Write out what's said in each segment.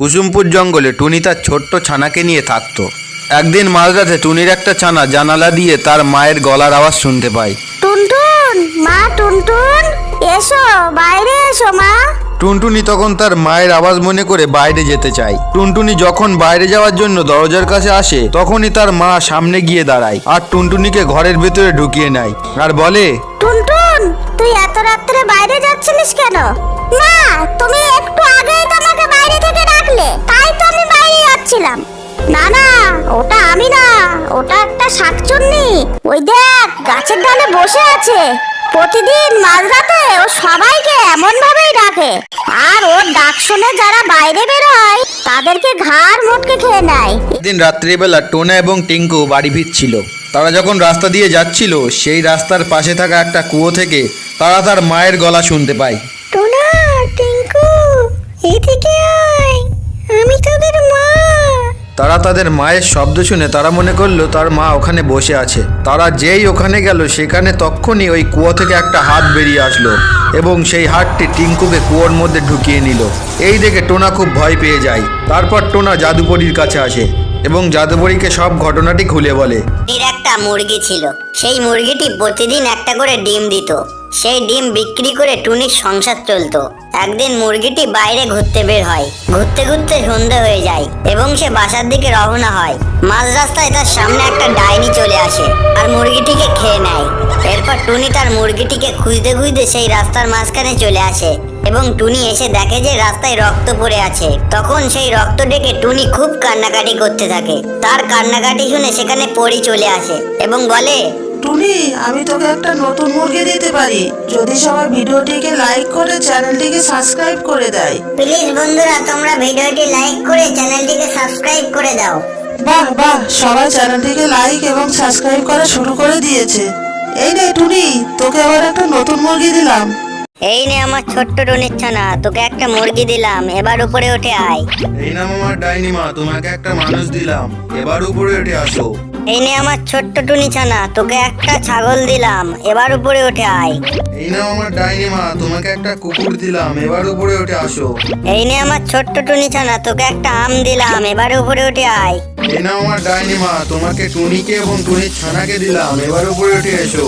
কুসুমপুর জঙ্গলে টুনি তার ছোট্ট ছানাকে নিয়ে থাকত। একদিন মাঝরাতে টুনির একটা ছানা জানালা দিয়ে তার মায়ের গলার আওয়াজ শুনতে পায়। টুনটুন, মা, টুনটুন, এসো, বাইরে এসো, মা। টুনটুনি তখন তার মায়ের আওয়াজ মনে করে বাইরে যেতে চায়। টুনটুনি যখন বাইরে যাওয়ার জন্য দরজার কাছে আসে, তখনই তার মা সামনে গিয়ে দাঁড়ায় আর টুনটুনিকে ঘরের ভেতরে ঢুকিয়ে নেয় আর বলে, টুনটুন, তুই এত রাত্রে বাইরে যাচ্ছিলিস কেন? মা, তুমি একটু আগেই তো আমাকে বাইরে থেকে ডাকলে, তাই তো আমি বাইরে যাচ্ছিলাম। না না, ওটা আমি না, ওটা একটা শাকচুন্নি। ওই দেখ, গাছের ডালে বসে আছে। প্রতিদিন মাঝরাতে ও সবাইকে এমন ভাবেই ডাকে আর ওর ডাক শুনে যারা বাইরে বেরোয়, তাদেরকে ঘাড় মোটকে খেয়ে নেয়। একদিন রাত্রিবেলা টোনা এবং টিঙ্কু বাড়ি ফিরছিল। তারা যখন রাস্তা দিয়ে যাচ্ছিল, সেই রাস্তার পাশে থাকা একটা কুয়ো থেকে তারা তার মায়ের গলা শুনতে পায়। তারা তাদের মায়ের শব্দ শুনে তারা মনে করল তার মা ওখানে বসে আছে। তারা যেই ওখানে গেল, সেখানে তক্ষুনি ওই কুয়ো থেকে একটা হাত বেরিয়ে আসলো এবং সেই হাতটি টিঙ্কুকে কুয়োর মধ্যে ঢুকিয়ে নিল। এই দেখে টোনা খুব ভয় পেয়ে যায়। তারপর টোনা জাদুপরির কাছে আসে এবং জাদুপরীকে সব ঘটনাটি খুলে বলে। এর একটা মুরগি ছিল। সেই মুরগিটি প্রতিদিন একটা করে ডিম দিত। সেই ডিম বিক্রি করে টুনির সংসার চলতো। একদিন মুরগিটি বাইরে ঘুরতে বের হয়। ঘুরতে ঘুরতে সন্ধে হয়ে যায় এবং সে বাসার দিকে রওনা হয়। মাঝ রাস্তায় তার সামনে একটা ডাইনি চলে আসে আর মুরগিটিকে খেয়ে নেয়। এরপর টুনি তার মুরগিটিকে খুঁজতে খুঁজতে সেই রাস্তার মাঝখানে চলে আসে এবং টুনি এসে দেখে যে রাস্তায় রক্ত পড়ে আছে। তখন সেই রক্ত ডেকে টুনি খুব কান্নাকাটি করতে থাকে। তার কান্নাকাটি শুনে সেখানে পরি চলে আসে এবং বলে টুনি আমি তোকে একটা নতুন মুরগি দিতে পারি। যদি সবাই ভিডিওটিকে লাইক করে চ্যানেলটিকে সাবস্ক্রাইব করে দেয়। প্লিজ বন্ধুরা তোমরা ভিডিওটি লাইক করে চ্যানেলটিকে সাবস্ক্রাইব করে দাও। বাহ বাহ সবাই চ্যানেলটিকে লাইক এবং সাবস্ক্রাইব করা শুরু করে দিয়েছে। এই রে টুনি তোকে আবার একটা নতুন মুরগি দিলাম। এই নে আমার ছোট্ট টুনির ছানা তোকে একটা মুরগি দিলাম এবার উপরে উঠে আয়। এই নাম আমার ডাইনি মা তোমাকে একটা মানুষ দিলাম এবার উপরে উঠে আসো। এই নে আমার ছোট্ট টুনি ছানা তোকে একটা ছাগল দিলাম এবার উপরে উঠে আয়। এই আমার ডাইনি মা তোমাকে একটা কুকুর দিলাম এবার উপরে উঠে আসো। এই নে আমার ছোট্ট টুনি ছানা তোকে একটা আম দিলাম এবার উপরে উঠে আয়। এই আমার ডাইনি মা তোমাকে টুনিকে এবং টুনির ছানাকে দিলাম এবার উপরে উঠে এসো।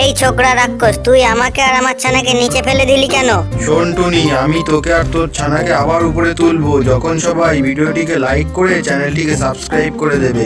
এই ছোকরা রাক্ষস তুই আমাকে আর আমার ছানাকে নিচে ফেলে দিলি কেন? শোন টুনি আমি তোকে আর তোর ছানাকে আবার উপরে তুলবো যখন সবাই ভিডিওটিকে লাইক করে চ্যানেলটিকে সাবস্ক্রাইব করে দেবে।